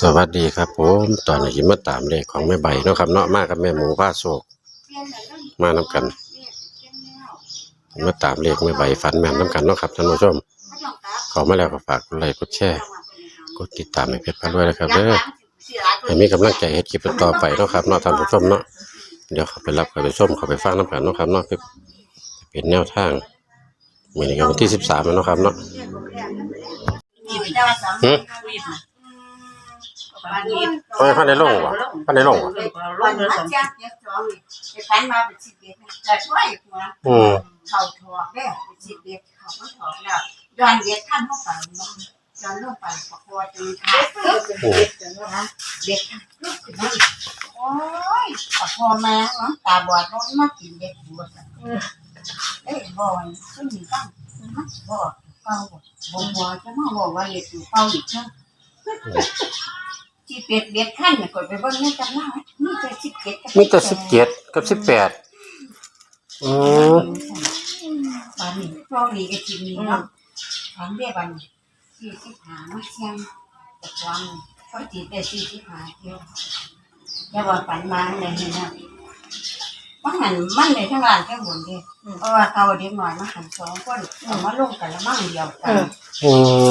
สวัสดีครับผมตอนนี้สิมาตามเลขของแม่ใบเนาะครับเนาะมากับแม่หมูผ้าโศก มานํกัน มาตามเลขแม่ใบฝันแม่นน้กันเนาะครับท่านผู้ชมขอมาแล้วก็ฝากกดไลค์กดแชร์กดติดตามให้เพจพาด้วยนะครับเด้อให้มีกำลังใจเฮ็ดคลิปต่อไปเนาะครับเนาะท่านผู้ชมเนาะเดี๋ยวเขาไปรับเขาไปชมเขาไปฟังน้กันเนาะครับเนาะเพื่อเป็นแนวทางมื้อนก็วันที่13แล้วเนาะครับเนาะ หืมเอ้ยพันในลงวะพันในลงวะวันมาจ้างเด็กสองนี่ไปฟันมาเป็นสิบเอ็ดแต่ช่วยหัวอืมเขาถอดได้เป็นสิบเอ็ดเขาก็ถอดแล้วย้อนเด็กท่านเข้าไปย้อนลงไปประคอจนขาดปึ๊บเด็กนะเด็กปึ๊บขึ้นมาโอ้ยประคอแม่เนาะตาบอดเขามากินเด็กบวชเอ้ยบอยขึ้นมีตั้งบ่เป้าบ่บ่จะมาบอกว่าเด็กอยู่เป้าอีกเช่ ที่เป็ดเบ็ดขั้นเนี่ยกดไปเบิ่งในจำหน้านี่จะสิบเอ็ดมีแต่17กับ18อืมบานนี้พวกนี้ก็กินนี่เนาะทำเรียกบันสี่สิบหามาเชียงแต่ความก็จีแต่สี่สิบหาเที่ยวแล้วว่าฝันมาในเห็นนะมันหันมันในทั้งร้านทั้งบนเดีเพราะว่าเขาเด็กหน่อยมาหันสองคนเอามาลงกันละมั่งเดียวกัน อืม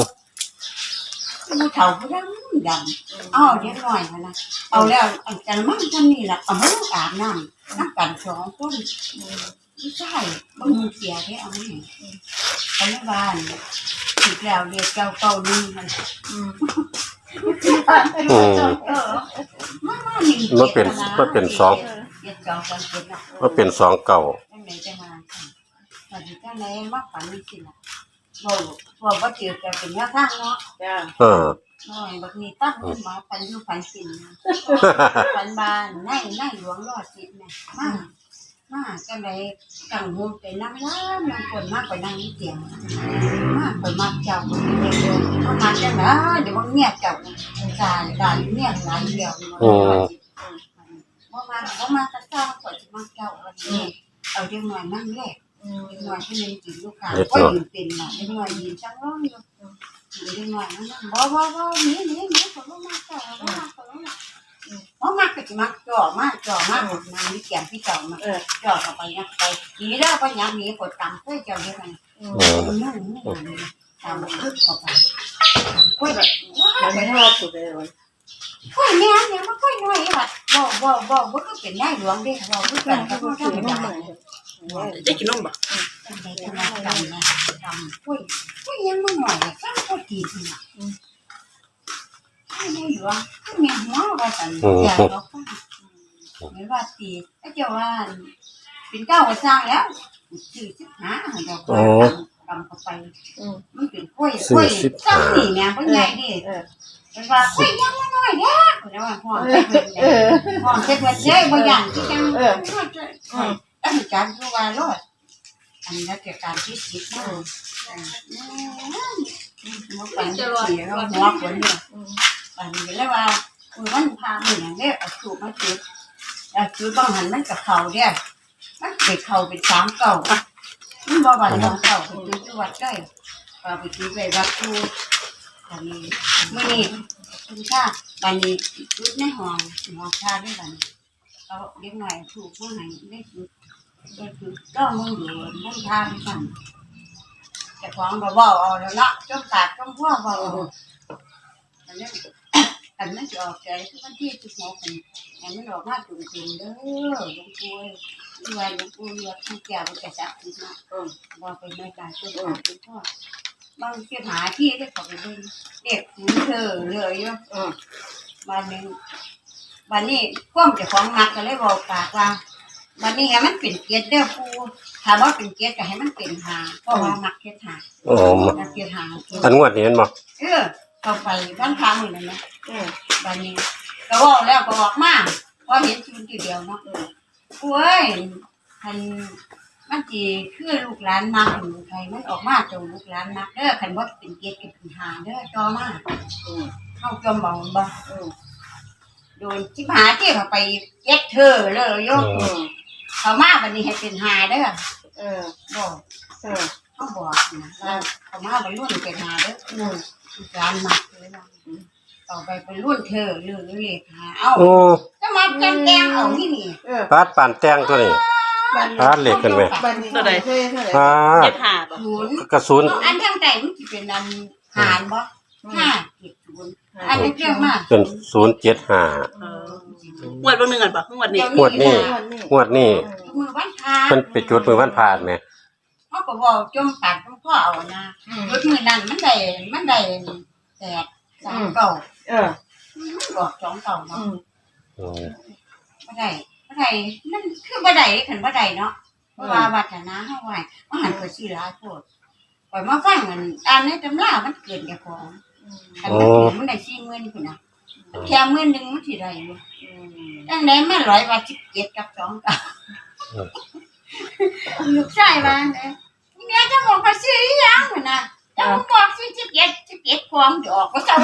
ผู้เฒ่าผู้ดำดำเอาเด็กหน่อยมานะเอาแล้วอันกันมั่งท่านนี่แหละเอามาลงอาบน้ำนักกันสองคนไม่ใช่มันมีเสียได้เอาไหมเขาไม่บ้านอีกแล้วเรียกเจ้าเก่านี่มันอืมเออมามาหนึ่งมันเป็นมันเป็นสองเรียกเจ้ากันเป็นนะมันเป็นสองเก่าจังไหนจะมาตอนนี้จังไหนมาฝันนี่สิล่ะ บอกบอกว่าเจอแต่เป็นแนวทางเนาะจ้าเออ น้อยบักนี้ตั้งขึ้นมาฝันอยู่ฝันสินฝันบานในในหลวงรอดสิบเนี่ยมามาจังไหนกังหูไปนั่งล้านนั่งคนมากไปนั่งนี่เตียงมากไปมากเจ้าเด็กๆเขามาจังไหนเดี๋ยวมันเงียบเจ้าตาตาเงียบหลายเดียวว่ามาว่ามาตะก้าก่อนจะมาเจ้าวันนี้เอาเด็กหน่อยนั่งแรก เด็กน้อยที่เรียนกินลูกค้าก็ยืนเป็นน่ะเด็กน้อยยืนช่างร้องอยู่เด็กน้อยนั่นบ่บ่บ่หนีหนีหนีเขาบ่มาจ่อบ่มาเขาบ่มาบ่มาก็สิมาจ่อมาจ่อมาหมดมามีเกียงพี่จ่อมาเออจ่อเข้าไปนะไปหนีแล้วก็ยังหนีกดตามเพื่อเจ้าเดียวกันอืมนั่นนี่ตามคึกเข้าไปคุยแบบมันไม่ทอดสุดเลยวันคุยแม่เนี่ยมาคุยน่อยว่าบ่บ่บ่บ่ก็เป็นได้หลวงเด้บ่คือกันก็บ่ธรรมดา จะกินนมปะทำไมทำไมทำนะทำคุยคุยยังไม่หน่อยสร้างก็ดีทีน่ะไม่ได้หรอก็มีหัวว่าสันอยากเราฟังไม่ว่าตีก็จะว่าเป็นเก้าก็สร้างแล้วสี่สิบห้าเราก็ทำเข้าไปมันเป็นคุยคุยสร้างนี่เนี่ยเป็นไงดิเออเป็นว่าคุยยังไม่น้อยแน่แล้วว่าพ่อเจ็บเงินพ่อเจ็บเงินเย้บางอย่างที่ยัง ตั้งการคือว่ารอดอันนี้เกี่ยวกับที่สิบนะมันเป็นเสียแล้วหัวฝนเนี่ยอันนี้แล้วว่าคือมันพามันอย่างนี้เอาสูบมาจุดเอาจุดบางหันมันกับเขาเนี่ยมันเป็นเขาเป็นสามเก่ามันบ่วันน้องเก่าเป็นจุดที่วัดได้ก็ไปจุดไปวัดกูอันนี้เมื่อนี้คุณค่าบันนี้จุดในห้องห้องชาด้วยกันเอาเล็กหน่อยถูกผู้ไหนได้จุด ก็คือก็มึงอยู่นั่นทางสั่นแต่ของบ่บ่เอาแล้วเนาะจ้องปากจ้องพ่อบ่เอาอันนี้อันนั้นจะออกใจทุกวันที่ทุกหมอคนอันนี้ออกมาจุ่มจุ่มเด้อหลวงปู่ด้วยหลวงปู่เลือกทั้งแก่บุกษัตริย์นะบ่เป็นไม่การช่วยหาคุณพ่อบางทีหาที่ได้ขอไปเบิ่งเด็กหูเธอเลยอยู่วันหนึ่งวันนี้ความจ้าของมักก็เลยบอกปากว่า วันนี้ให้มันเป็นเกียรติเด้อปูถามว่าเป็นเกียรติก็ให้มันเป็นหาเพราะว่ามักเกียรติหาอ๋อมักเกียรติหาอันงวดนี้เห็นบ่เออเข้าไปบ้านทางนี่นะเออวันนี้ก็บอกแล้วก็บอกมาพอเห็นชุนทีเดียวเนาะปูเอ้ยคันมันจีคือลูกหลานมักหนูไทยมันออกมาจงลูกหลานมักเด้อคันว่าเป็นเกียรติเป็นหาเด้อจอมาเข้าจอมบอกบ่โดนจิบหาที่เขาไปเย็ดเธอเลยโยก เขามาวันนี้ให้เป็นหาเด้อเออบอกเออเขาบอกนะว่าเขามาบรรลุเป็นหาเด้อร้านหมักเลยนะเขาเอาไปเป็นรุ่นเธอเรื่องเลขหาเอาโอ้จะมาแกงแกงเอาที่นี่เออปาดปานแตงตัวนี้ ปาดเหล็กกันไหม บันนี้เท่าไหร่ เท่าไหร่ปาเจ็ดดห้าบ่ศูนย์กระสุนอันทางใดมันจะเป็นอันหารบ่ห้าเจ็ดศูนย์อันนี้เกี่ยวมากเป็นศูนย์เจ็ดห้าเออ หวดเบางหนึ่งก่อนป่ะหวดนี้งวดนี้ งวดนี้มือวันพามันไปจุดมือวันผ่านไหมเขาก็บอกจมปากจมพ่อเอานะจุดมือนั้นมันได้มันได้แตกสามเก่าเออ มันบอกสองเก่าอืเนาะมอืมบ่ได้บ่ได้มันคือบ่ได้คันบ่ได้เนาะเพราะว่าวัฒนาเฮาไว้ว่าหันก็สิหลายโพดปล่อยมาฟังกันอ่านในตำรามันเกินเจ้าของคันมันเกินมันได้40,000พุ่นน่ะแค่หมื่นหนึงมันสิได้อยู่ จังได๋มาร้อยว่า17กับ2เก่าลูกชายว่าเด้นี่แม่จะบอกว่าซื้ออีหยังพุ่นน่ะจะบอกซื้อ17 17ความดอกก็เจ้า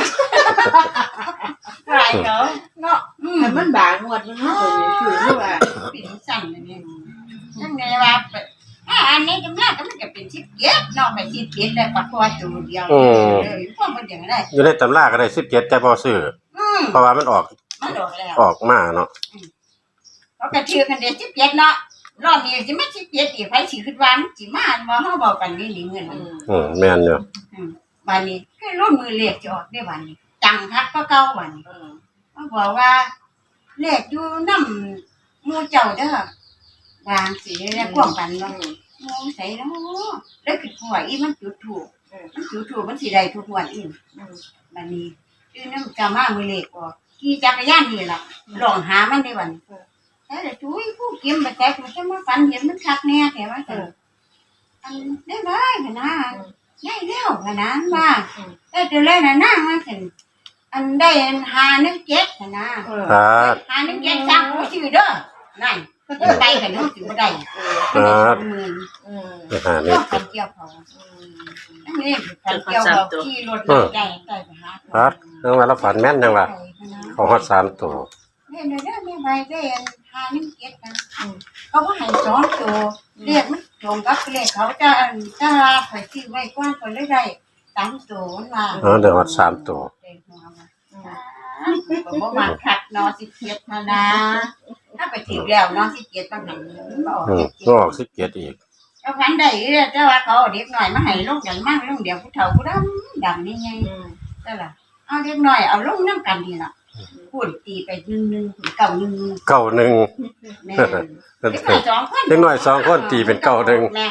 หลายเนาะเนาะอืมแต่มันบางหวดมันเนาะคือคือว่าเป็นสั่นเลยเนี่ยนั่นไงว่าแบบอ่าอันนี้จำได้ก็มันจะเป็นชิปเก็บนอกไปชิปเก็บได้ปักตัวตัวเดียวเลยพวกมันอย่างไรอยู่ในตำราก็ได้สิบเจ็ดแต่พอซื้ออืม เพราะว่ามันออก มันโดดแล้วออกมาเนาะเขากระเทือกันเดี๋ยวชิปเก็บเนาะรอบนี้จะไม่ชิปเก็บอีกไปสิขึ้นวันสิมาอันว่าเขาบอกกันนี่หนีเงินอืมอืมแม่นอยู่วันนี้คือรุ่นมือเล็กจะออกได้วันนี้จังทักก็เก่าวันนี้อืมเขาบอกว่าเลขอยู่น้ำมูเจ้าเด้อวางสีแล้วกว้างปันอืเนาะมมองใส่เนาะแล้วคือหัวอีมันจุดถูกมันจุดถูกมันสิได้ทุกวันอีอืม บัดนี้คือน้ำจามามือเล็กออก ขี่จักรยานนี่ล่ะลองหามันได้วันแต่ละจุ้ยผู้กิมไปแตกมันจะมาฝันเห็นมันคักแน่แต่ว่าเอออันได้ได้ขนาดได้แล้วขนาดว่าได้ตัวแรกน่ะนั่งมาถึงอันได้หานึกเจ็ดขนาดเออปาดหานึกเจ็ดสร้างผู้ชื่อเด้อนั่น ไปกันน้องสิบ่ได้เออมันได้สองหมื่นอืมไปหาก็นี่ฝันเกี่ยวเขาอืมอันนี้ฝันเกี่ยวเขาขี่รถใหญ่ใหญ่ไปหาปาดยังว่าเราฝันแม่นยังว่าเขาฮอดสามตัวเนี่ยเดี๋ยวเนี่ยไม่ไปได้หานิ่งเก็ตนะเขาก็ให้สองตัวเรียกมันตรงกับเลขเขาจะจะลาไปที่ไว้กว้างคนได้ได้สามตัวมาเออเดี๋ยวฮอดสามตัวผมว่ามันขัดนอสิเก็ตมานะ ถ้าไปถึงแล้วนอสิเก็ตต้องหันบอกอืมเก็ตก็ออกสิบเจ็ดอีกเอาพันได้แต่ว่าเขาเด็กหน่อยมาให้ลูกอย่างมากลูกเดียวผู้เฒ่าผู้ดำดำนี่ไงอืมก็ล่ะเอาเด็กหน่อยเอาลงน้ำกันดีล่ะพูดตีไปหนึ่งหนึ่งเก่าหนึ่งเก้าหนึ่ง แม่ เด็เด็กหน่อยสองคนกน้อยสองคนตีเป็นเก้าหนึ่ง แม่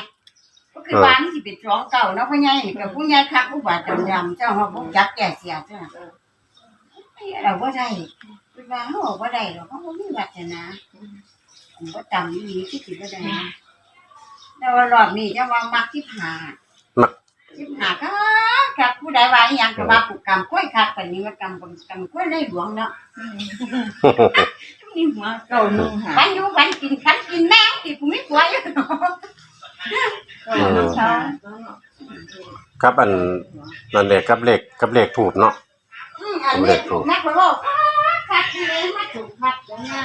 ก็คือบ้านที่เป็นสองเก่าเนาะพ่อใหญ่กับผู้ใหญ่คักผู้บาดจำยำเจ้าเขาบุกจักแก่เสียเจ้าเราก็ได้ คือว่าเขาบอกว่าได้หรอกเขาไม่มีวัฒนาผมก็จำนี้ที่ถือว่าได้แต่ว่ารอบนี้จะว่ามักที่ผ่ามักที่ผ่าก็คักผู้ใดว่าอหยังก็ว่าปลูกกรรมกล้วยคักแบบนี้ว่ากรรมกรรมกรรมกล้วยได้หลวงเนาะนี่หัวเก้าหนึ่งหาวันอยู่วันกินคันกินแมงที่กูไม่กลัวอยู่เนาะเก้าหนึ่งหาครับอันนั่นเลขกับเลขกับเลขถูกเนาะอืมอันนี้ถูกมากกว่าบอกคักเลยมาถู กคักแล้วนะ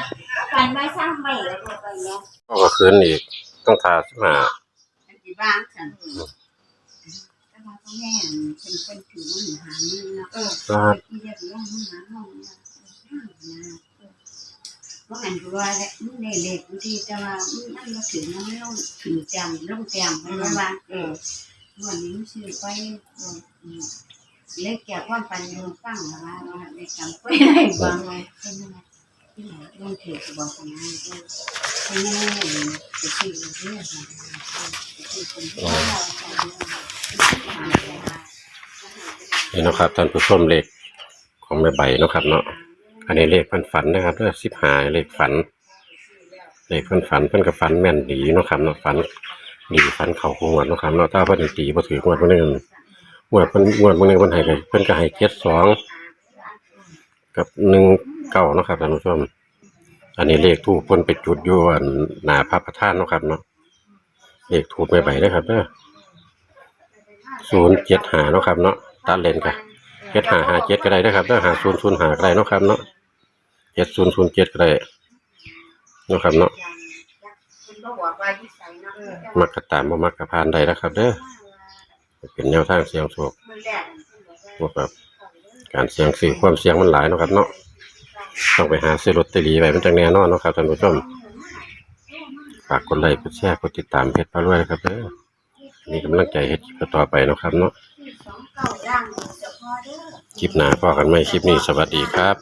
กันไม่สร้างไม่แล้วก็ไปแล้วก็คืนอีกต้องทาสิมาอันที่บ้านฉันแต่ว่าพ่อแม่เป็นคนถือว่าหาเงินเนาะเออปาดที่เรียกร้องหาห้องเนี่ยนะเพราะอันว่าแหละมันเล็กบางทีแต่ว่ามันมาถึงมันไม่ลงถึงจำลงแจมเพราะว่าเออวันนี้ชื่อไปเล็กแก่ความปันยูฟังนะว่าในจำไปได้บางไว้เป็นยังไง ที่ไหนลงเทปบอกกันนะให้แม่ไปซื้อเรื่องนะไปซื้อคนที่เรานี่เนาะครับท่านผู้ชมเลขของแม่ใบเนาะครับเนาะอันนี้เลขฝันฝันนะครับเด้อสิบหายเลขฝัน เลขฝันฝันเพิ่นก็ฝันแม่นดีเนาะครับเนาะฝันดีฝันเข้าหัวเนาะครับเนาะถ้าเพิ่นตีบ่ถืองวดมื้อนึงงวดเพิ่นงวดมื้อนึงเพิ่นให้ก็เพิ่นก็ให้72 กับ1เก้านะครับท่านผู้ชม อันนี้เลขทูปเพิ่นไปจุดอยู่อันหนาพระประธานเนาะครับเนาะเลขทูปแม่ใบเด้อครับเด้อ075เนาะครับเนาะตัดเลนกันเจ็ดหาหาเจ็ดก็ได้นะครับถ้าหาศูนย์ศูนย์หาก็ได้เนาะครับเนาะเจ็ดศูนย์ศูนย์เจ็ดก็ได้เนาะครับเนาะมักกะตามบ่มักกะพานได้นะครับเด้อเป็นแนวทางเสียงโชคบ่ครับ การเสี่ยงซื้อความเสี่ยงมันหลายเนาะครับเนาะต้องไปหาซื้อลอตเตอรี่ไปมันจังแน่นอนเนาะครับท่านผู้ชมฝากกดไลค์กดแชร์กดติดตามเพจพารวยนะครับเด้อมีกำลังใจเฮ็ดคลิปต่อไปเนาะครับเนาะคลิปหน้าพอกันไหมคลิปนี้สวัสดีครับ